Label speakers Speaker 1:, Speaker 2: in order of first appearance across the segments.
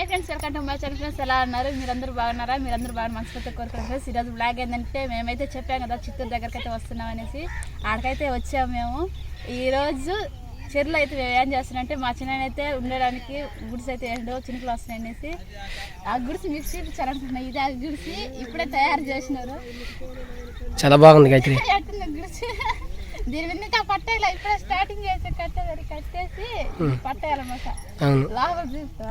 Speaker 1: Hi friends welcome to my channel friends ఎలా ఉన్నారు? మీరందరూ బాగున్నారా? మీరందరూ బాగా మనసుతో కోరుకున్నాం ఫ్రెండ్స్ ఈరోజు బ్లాగ్ ఏంటంటే మేమైతే చెప్పాం కదా చిత్తూరు దగ్గరికి అయితే వస్తున్నాం అనేసి. ఆడికైతే వచ్చాము మేము. ఈరోజు చెరువులో అయితే మేము ఏం చేస్తున్నామంటే మా చిన్న అయితే ఉండడానికి గుడిసి అయితే ఏంటో చినుకులు వస్తున్నాయి అనేసి. ఆ గుడిసి మీకు చూపించాలనుకుంటున్నాం. ఇది ఆ గుడిసి ఇప్పుడే తయారు చేసినారు.
Speaker 2: చాలా బాగుంది
Speaker 1: గుడిసి. దీని మీద ఇంకా ఇప్పుడే స్టార్టింగ్ చేసి కట్టేది కట్టేసి పట్టేయాలన్నమాట లోపల చూస్తా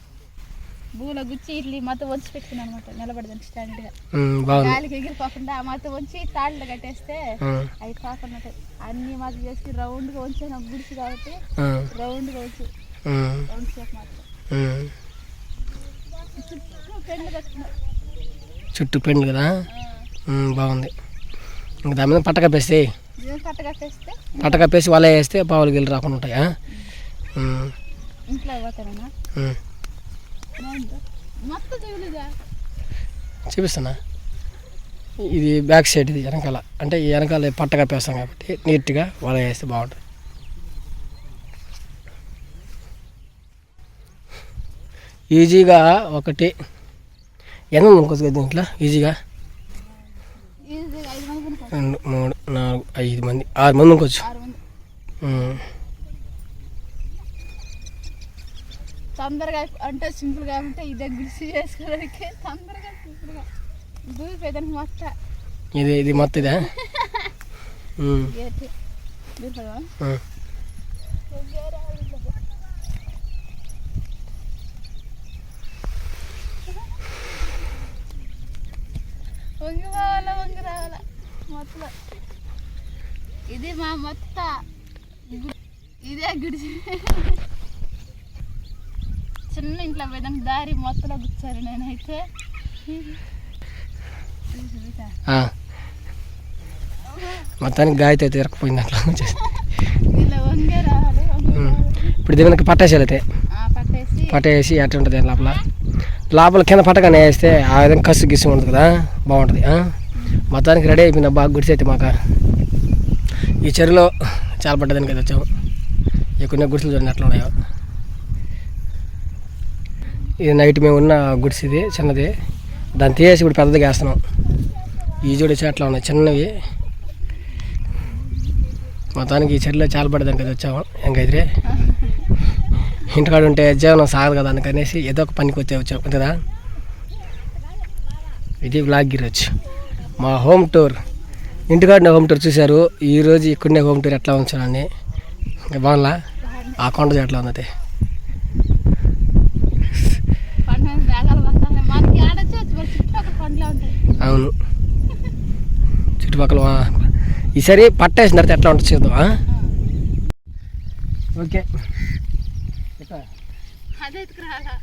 Speaker 1: భూలో గుచ్చి ఇట్లా ఈ మొత్తం వంచి పెట్టుకున్నాను అనమాట నిలబడేదానికి
Speaker 2: ఉమ్, బాగుంది.
Speaker 1: గాలికి ఎగిరిపోకుండా ఆ మొత్తం వంచి తాళ్ళు కట్టేస్తే అవి కాకుండా. అన్ని మాత్రం చేసి రౌండ్గా వంచాను ఒక గుడిసి కాబట్టి రౌండ్ షేప్ మాత్రం.
Speaker 2: ఉమ్.
Speaker 1: చుట్టూ పెండ్లు
Speaker 2: చుట్టూ పెండు కదా? బాగుంది. ఇంకా దాని మీద పట్ట కప్పేసి
Speaker 1: దీన్ని కట్ట కట్టేస్తే
Speaker 2: పట్ట కప్పేసి వల వేస్తే పావులు గిల్లు రాకుండా ఉంటాయి?
Speaker 1: ఇంట్లో చూడలేదా
Speaker 2: చూపిస్తానా ఇది బ్యాక్ సైడ్ ఇది వెనకాల. అంటే ఈ వెనకాల పట్ట కప్పేస్తాం కాబట్టి నీట్గా వల వేస్తే బాగుంటుంది. ఈజీగా ఒకటి. ఎంత ఇంకొక దీంట్లో? ఈజీగా? రెండు మూడు నాలుగు ఐదు మంది ఆరు మంది ఇంకొచ్చు
Speaker 1: ఆరు మంది
Speaker 2: ఉమ్.
Speaker 1: తొందరగా అంటే సింపుల్గా ఉంటే ఇదే గుడిసి చేసుకోవడానికి తొందరగా సింపుల్గా దూరిపోయేదానికి మొత్తం.
Speaker 2: ఇది ఇది మొత్తం ఇదా.
Speaker 1: వంగి రావాలా వంగి రావాలా? మొత్తం. ఇది మా మొత్త. ఇదే గుడిసి. చిన్న ఇంట్లో పోయేదానికి దారి మొత్తంలో కూర్చారు నేనైతే.
Speaker 2: మొత్తానికి గాయత్రి అయితే ఇరకపోయింది అట్లా. ఇప్పుడు దీనికి పట్టేసేయాలి అయితే
Speaker 1: పట్టేసి.
Speaker 2: పట్టేసి ఎట్లా ఉంటుంది లోపల? లోపల కింద పట్టగానే వేస్తే ఆ విధంగా కసు గిసు ఉంటుంది కదా బాగుంటుంది? మొత్తానికి రెడీ అయిపోయింది బాగా గుడిసి అయితే మాక. ఈ చెరువులో చాలా పడ్డదానికి అయితే వచ్చాము. కొన్ని గుడిసెలు చూడండి ఎట్లా ఉన్నాయో. ఇది నైట్ మేము ఉన్న గుడిసి ఇది చిన్నది. దాన్ని తీసేసి ఇప్పుడు పెద్దదిగా వేస్తున్నాం ఈ చూడు చెట్లు ఉన్నాయి చిన్నవి. మొత్తానికి ఈ చెట్లు చాలా పడ్డదానికి అయితే వచ్చాము. ఎంకైతే ఇంటికాడ ఉంటే జీవనం సాగదు కదా అందుకనేసి ఏదో ఒక పనికి వచ్చే వచ్చాం కదా ఇది బ్లాగ్ గిరొచ్చు మా హోమ్ టూర్ ఇంటికాడనే హోమ్ టూర్ చూశారు. ఈరోజు ఇక్కడనే హోమ్ టూర్ ఎట్లా ఉంచానని బాగున్నా ఆ కొండ ఎట్లా ఉంది
Speaker 1: పండుగ మేఘాలు వస్తాయి మనకి ఆడొచ్చు మరి చుట్టుపక్కల పండ్లే ఉంటాయి
Speaker 2: అవును. చుట్టుపక్కల ఈసారి పట్టేసిన తర్వాత ఎట్లా ఉంటుంది చూద్దాం? ఓకే.
Speaker 1: అదే ఎత్తుకురాలా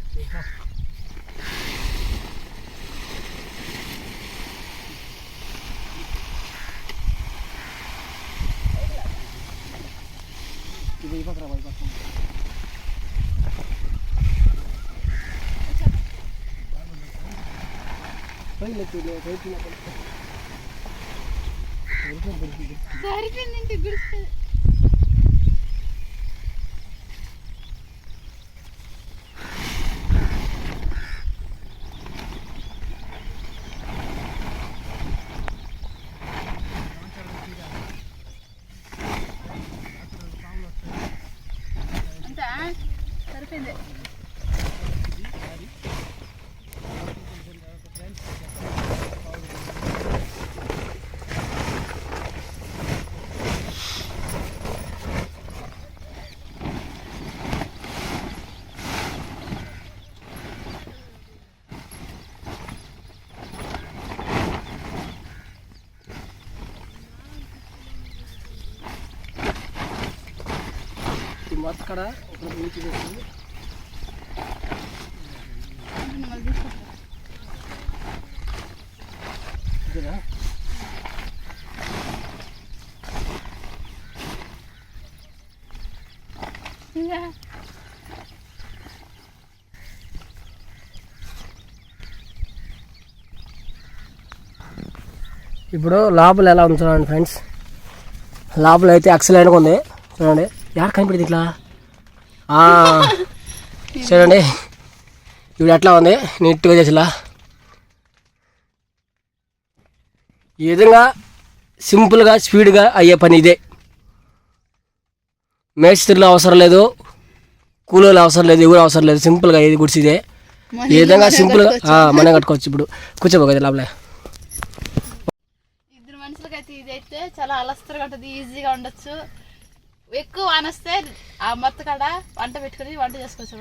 Speaker 1: సరిపోయింది ఇంటి గుడిస్తే అంతా సరిపోయింది
Speaker 2: కడ ఇప్పుడు లోపల ఎలా ఉంచాలండి ఫ్రెండ్స్? లోపల అయితే ఎక్సలెంట్గా ఉంది. చూడండి. యాడ కనిపెడింది ఇట్లా? ఆ, చూడండి. ఇప్పుడు ఎట్లా ఉంది? నీట్గా చేసిలా. ఈ విధంగా సింపుల్గా స్పీడ్గా అయ్యే పని ఇదే. మేస్త్రిలో అవసరం లేదు. కూలీలు అవసరం లేదు. ఎవరు అవసరం లేదు. సింపుల్గా ఇది గుడిసి ఇదే. ఈ విధంగా సింపుల్గా మనం కట్టుకోవచ్చు ఇప్పుడు. కూర్చోబోదు లోపలే.
Speaker 1: ఇద్దరు మనుషులకైతే ఇదైతే చాలా అలస్తరగా ఉంటుంది. ఈజీగా ఉండొచ్చు. ఎక్కువ వానొస్తే ఆ మొత్తం కాడ వంట పెట్టుకొని వంట చేసుకోవచ్చు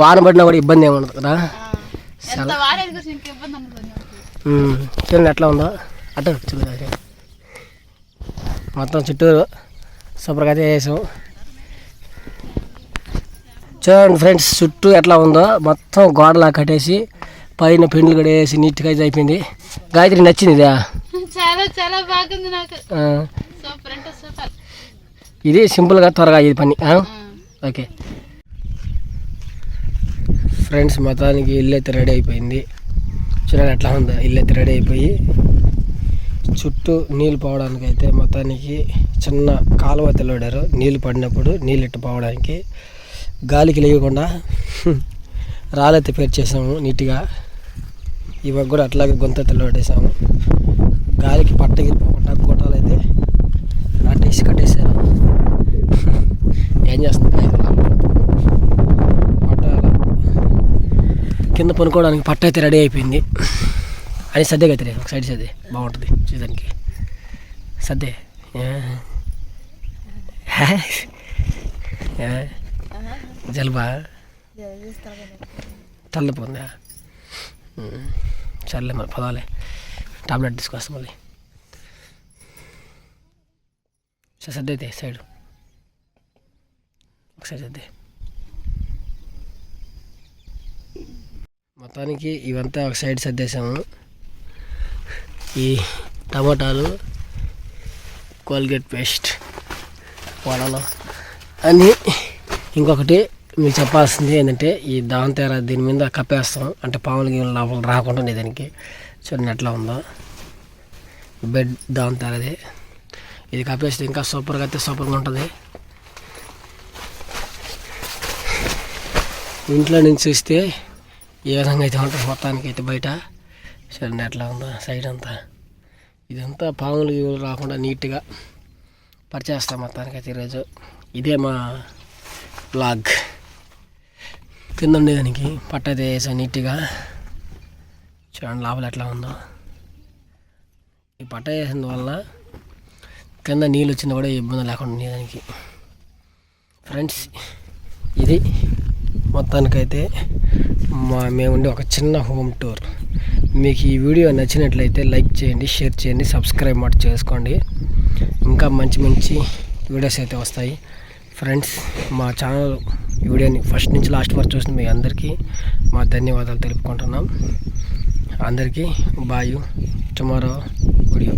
Speaker 2: వాన పడినా కూడా ఇబ్బంది ఏమి ఉండదు కదా?
Speaker 1: ఆ, ఎంత వాడేది గురించి ఇంక ఇబ్బంది ఉండదు
Speaker 2: ఉమ్. చూడండి ఎట్లా ఉందో అటు చూడండి మొత్తం చుట్టూరు సూపర్గా అయితే వేసాం చూడండి ఫ్రెండ్స్ చుట్టూ ఎట్లా ఉందో మొత్తం గోడలా కట్టేసి పైన పెండ్లు కూడా వేసి నీట్గా అయితే అయిపోయింది. గాయత్రి నచ్చింది ఇదే?
Speaker 1: చాలా చాలా బాగుంది నాకు.
Speaker 2: ఇది సింపుల్గా త్వరగా అయ్యేది పని? ఓకే. ఫ్రెండ్స్ మొత్తానికి ఇల్లు అయితే రెడీ అయిపోయింది. చూడండి ఎట్లా ఉందో ఇల్లు అయితే రెడీ అయిపోయి. చుట్టూ నీళ్ళు పోవడానికి అయితే మొత్తానికి చిన్న కాలువ తెల్లడారు నీళ్ళు పడినప్పుడు నీళ్ళు ఇట్టు పోవడానికి. గాలికి లేకుండా రాళ్ళైతే పేరు చేసాము నీట్గా. ఇವಾಗ కూడా అట్లాగే గొంత తెల్లబెట్టేసాము గాలికి పట్టగిరిపోకుండా గొట్టాలు అయితే నాటేసి కట్టేశారు. ఏం చేస్తుంది పట్ట కింద పనుకోవడానికి పట్ట అయితే రెడీ అయిపోయింది. అది సర్దే అయితే ఒక సైడ్ సర్దే బాగుంటుంది చూడడానికి. సర్దే. జలబా? జలుబా తల్లిపోందా సర్లే మరి పదాలే టాబ్లెట్ తీసుకొస్తాం మళ్ళీ. సరే సర్దే అయితే సైడ్ ఒకసారి సర్దే మొత్తానికి ఇవంతా ఒక సైడ్ సర్దేశాము. ఈ టమాటాలు కోల్గేట్ పేస్ట్ వడలు అని ఇంకొకటి మీకు చెప్పాల్సింది ఏంటంటే ఈ దాంతేర దీని మీద కప్పేస్తాం. అంటే పాములు గీములు లోపల రాకుండా ఉండే దానికి. చూడండి ఎట్లా ఉందో. బెడ్ దాంతేరది ఇది కప్పేస్తే ఇంకా సూపర్గా అయితే సూపర్గా ఉంటుంది. ఇంట్లో నుంచి చూస్తే ఏ విధంగా అయితే ఉంటుంది మొత్తానికి అయితే బయట. చూడండి ఎట్లా ఉందో సైడ్ అంతా. ఇదంతా పాములు రాకుండా నీట్గా పరిచేస్తాం మొత్తానికి అయితే ఈరోజు. ఇదే మా బ్లాగ్ కింద ఉండేదానికి పట్ట అయితే నీట్గా. చూడండి లోపల ఎట్లా ఉందో. ఈ పట్ట వేసిన వల్ల కింద నీళ్ళు వచ్చినా కూడా ఇబ్బంది లేకుండా ఉండేదానికి. ఫ్రెండ్స్ ఇది మొత్తానికైతే మా మేముండే ఒక చిన్న హోమ్ టూర్ మీకు ఈ వీడియో నచ్చినట్లయితే లైక్ చేయండి షేర్ చేయండి సబ్స్క్రైబ్ మాట చేసుకోండి. ఇంకా మంచి మంచి వీడియోస్ అయితే వస్తాయి. ఫ్రెండ్స్ మా ఛానల్ వీడియోని ఫస్ట్ నుంచి లాస్ట్ వరకు చూసిన మీ అందరికీ మా ధన్యవాదాలు తెలుపుకుంటున్నాం. అందరికీ బాయ్ టుమారో వీడియో